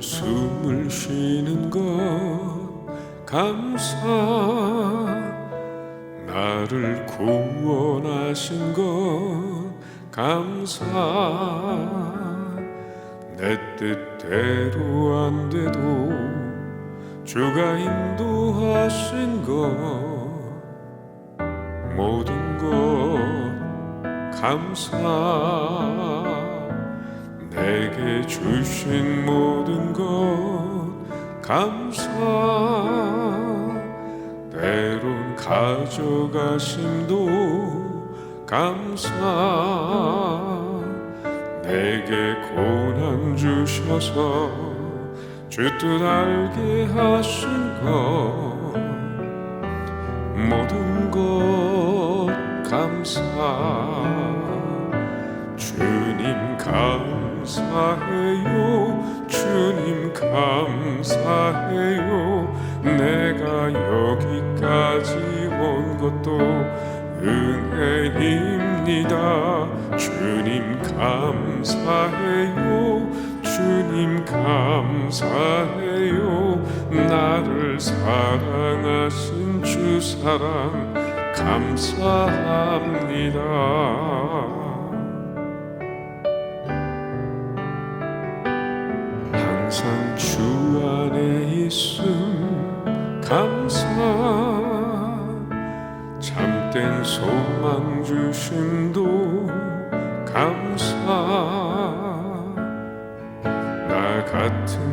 주시는 것 감사. 나를 구원하신 것 감사. 내 뜻대로 안 돼도 주가 인도하신 것 모든 것 감사 내게 주신 모든 것 감사. 때론 가져가심도 감사. 내게 고난 주셔서 주뜻 알게 하신 것 모든 것 감사. 주님 감 사해요. 주님 감사해요. 내가 여기까지 온 것도 은혜입니다. 주님 감사해요. 주님 감사해요. 나를 사랑하신 주 사랑 감사합니다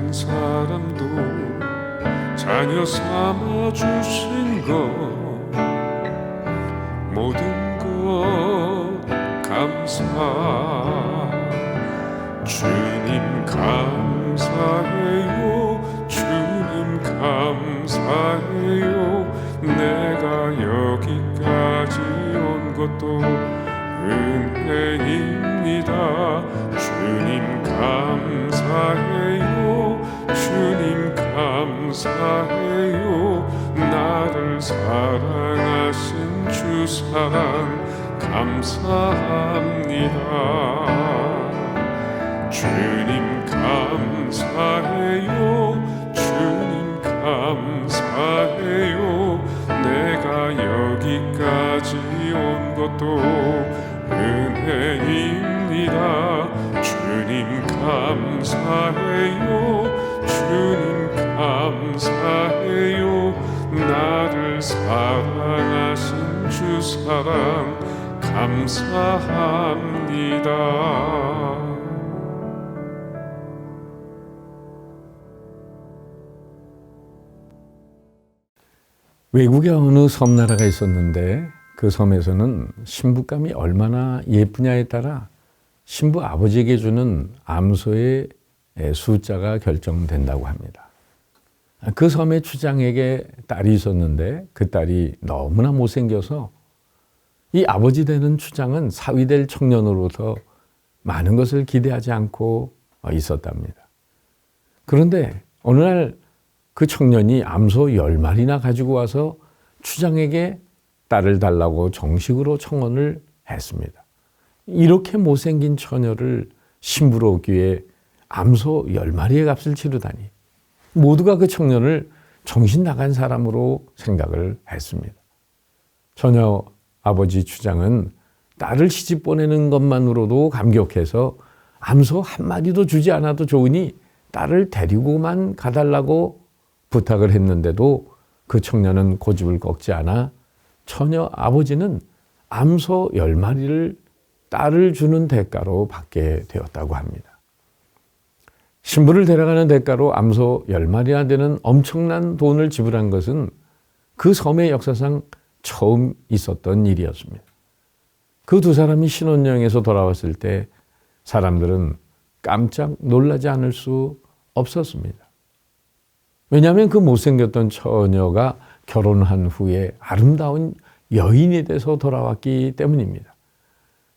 같은 사람도 자녀 삼아 주신 것 모든 것 감사. 주님 감사해요 주님 감사해요. 내가 여기까지 온 것도 은혜입니다. 주님 감사해요 감사해요. 나를 사랑하신 주 사랑 감사합니다. 주님 감사해요. 주님 감사해요. 내가 여기까지 온 것도 은혜입니다. 주님 감사해요. 주님 감 사해요 나를 사랑하신 주 사랑 감사합니다 외국에 어느 섬나라가 있었는데 그 섬에서는 신부감이 얼마나 예쁘냐에 따라 신부 아버지에게 주는 암소의 숫자가 결정된다고 합니다. 그 섬의 추장에게 딸이 있었는데 그 딸이 너무나 못생겨서 이 아버지 되는 추장은 사위 될 청년으로서 많은 것을 기대하지 않고 있었답니다. 그런데 어느 날 그 청년이 암소 열 마리나 가지고 와서 추장에게 딸을 달라고 정식으로 청혼을 했습니다. 이렇게 못생긴 처녀를 신부로 얻기 위해 암소 열 마리의 값을 치르다니 모두가 그 청년을 정신 나간 사람으로 생각을 했습니다. 처녀 아버지 추장은 딸을 시집 보내는 것만으로도 감격해서 암소 한 마디도 주지 않아도 좋으니 딸을 데리고만 가달라고 부탁을 했는데도 그 청년은 고집을 꺾지 않아 처녀 아버지는 암소 열 마리를 딸을 주는 대가로 받게 되었다고 합니다. 신부를 데려가는 대가로 암소 열 마리나 되는 엄청난 돈을 지불한 것은 그 섬의 역사상 처음 있었던 일이었습니다. 그 두 사람이 신혼여행에서 돌아왔을 때 사람들은 깜짝 놀라지 않을 수 없었습니다. 왜냐하면 그 못생겼던 처녀가 결혼한 후에 아름다운 여인이 돼서 돌아왔기 때문입니다.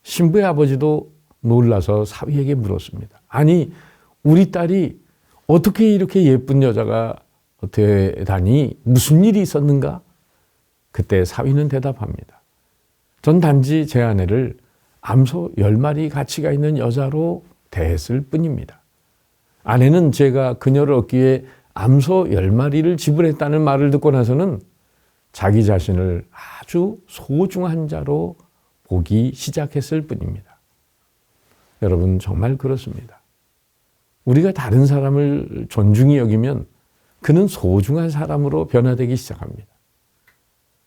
신부의 아버지도 놀라서 사위에게 물었습니다. 아니, 우리 딸이 어떻게 이렇게 예쁜 여자가 되다니 무슨 일이 있었는가? 그때 사위는 대답합니다. 전 단지 제 아내를 암소 열 마리 가치가 있는 여자로 대했을 뿐입니다. 아내는 제가 그녀를 얻기 위해 암소 열 마리를 지불했다는 말을 듣고 나서는 자기 자신을 아주 소중한 자로 보기 시작했을 뿐입니다. 여러분 정말 그렇습니다. 우리가 다른 사람을 존중히 여기면 그는 소중한 사람으로 변화되기 시작합니다.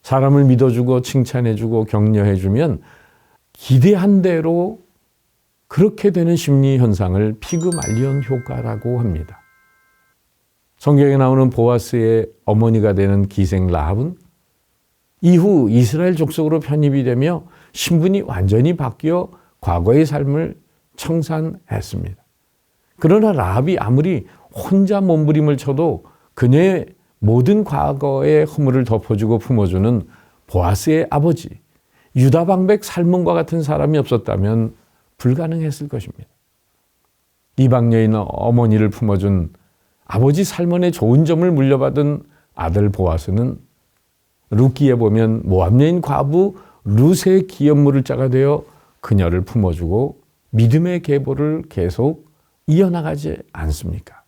사람을 믿어주고 칭찬해주고 격려해주면 기대한 대로 그렇게 되는 심리 현상을 피그말리온 효과라고 합니다. 성경에 나오는 보아스의 어머니가 되는 기생 라합은 이후 이스라엘 족속으로 편입이 되며 신분이 완전히 바뀌어 과거의 삶을 청산했습니다. 그러나 라합이 아무리 혼자 몸부림을 쳐도 그녀의 모든 과거의 허물을 덮어주고 품어주는 보아스의 아버지 유다 방백 살몬과 같은 사람이 없었다면 불가능했을 것입니다. 이방 여인 어머니를 품어준 아버지 살몬의 좋은 점을 물려받은 아들 보아스는 루키에 보면 모압 여인 과부 루세의 기업물을 자가 되어 그녀를 품어주고 믿음의 계보를 계속 이어나가지 않습니까?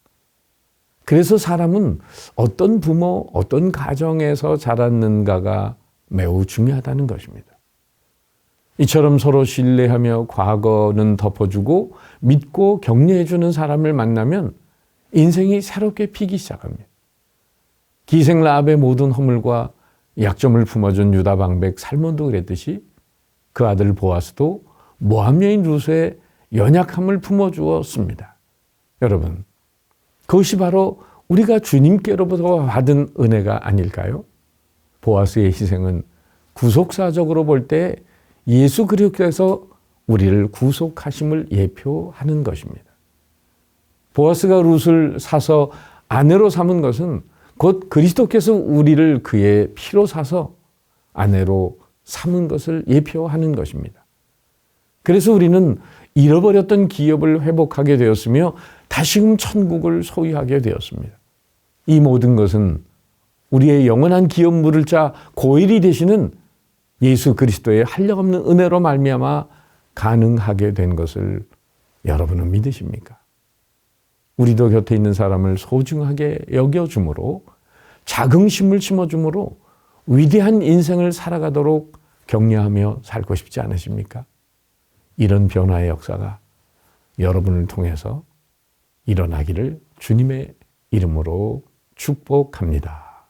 그래서 사람은 어떤 부모, 어떤 가정에서 자랐는가가 매우 중요하다는 것입니다. 이처럼 서로 신뢰하며 과거는 덮어주고 믿고 격려해주는 사람을 만나면 인생이 새롭게 피기 시작합니다. 기생 라합의 모든 허물과 약점을 품어준 유다 방백 살몬도 그랬듯이 그 아들 보아스도 모함 여인 루스의 연약함을 품어주었습니다. 여러분, 그것이 바로 우리가 주님께로부터 받은 은혜가 아닐까요? 보아스의 희생은 구속사적으로 볼 때 예수 그리스도께서 우리를 구속하심을 예표하는 것입니다. 보아스가 룻을 사서 아내로 삼은 것은 곧 그리스도께서 우리를 그의 피로 사서 아내로 삼은 것을 예표하는 것입니다. 그래서 우리는 잃어버렸던 기업을 회복하게 되었으며 다시금 천국을 소유하게 되었습니다. 이 모든 것은 우리의 영원한 기업 물을 자 고일이 되시는 예수 그리스도의 한량없는 은혜로 말미암아 가능하게 된 것을 여러분은 믿으십니까? 우리도 곁에 있는 사람을 소중하게 여겨줌으로 자긍심을 심어줌으로 위대한 인생을 살아가도록 격려하며 살고 싶지 않으십니까? 이런 변화의 역사가 여러분을 통해서 일어나기를 주님의 이름으로 축복합니다.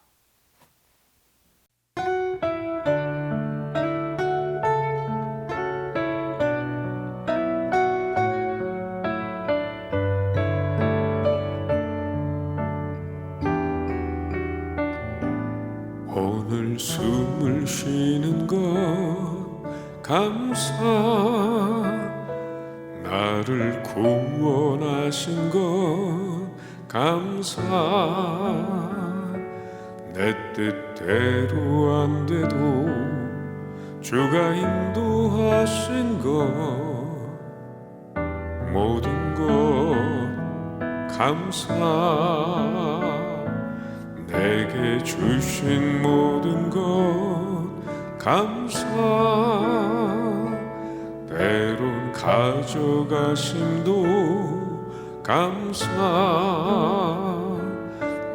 오늘 숨을 쉬는 것 감사 감사. 내 뜻대로 안 돼도 주가 인도하신 것 모든 것 감사. 내게 주신 모든 것 감사. 때론 가져가심도 감사.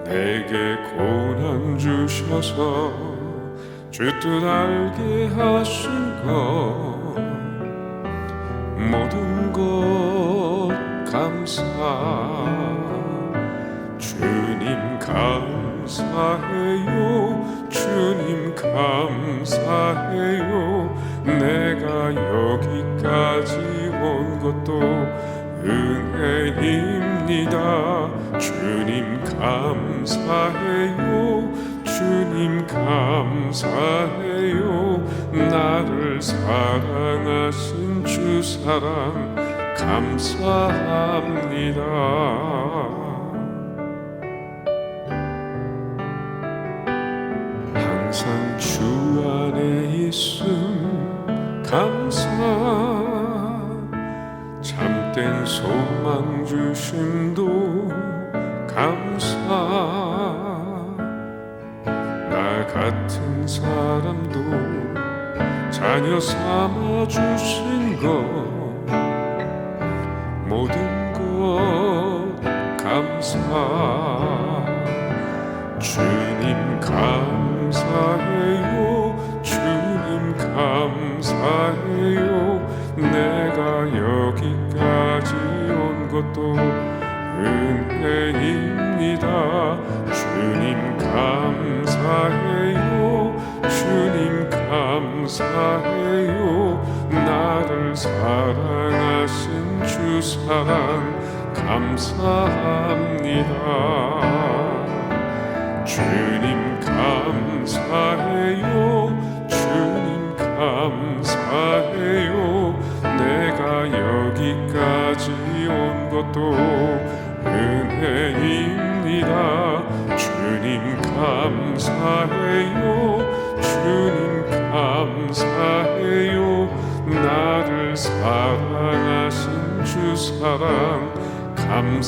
내게 고난 주셔서 주 뜻 알게 하신 것. 모든 것 감사. 주님 감사해요. 주님 감사해요. 내가 여기까지 온 것도 은혜입니다. 주님 감사해요. 주님 감사해요. 나를 사랑하신 주 사랑 감사합니다. 항상 주 안에 있음 된 소망 주심도 감사. 나 같은 사람도 자녀 삼아 주신 것 모든 것 감사. 주님 감 것도 은혜입니다. 주님 감사해요. 주님 감사해요. 나를 사랑하신 주 사랑 감사합니다. 주님 감사해요. 주님 감사해요. 내가 여기까지 온 것도 은혜입니다. 주님 감사해요. 주님 감사해요. 나를 사랑하신 주 사랑 감사합니다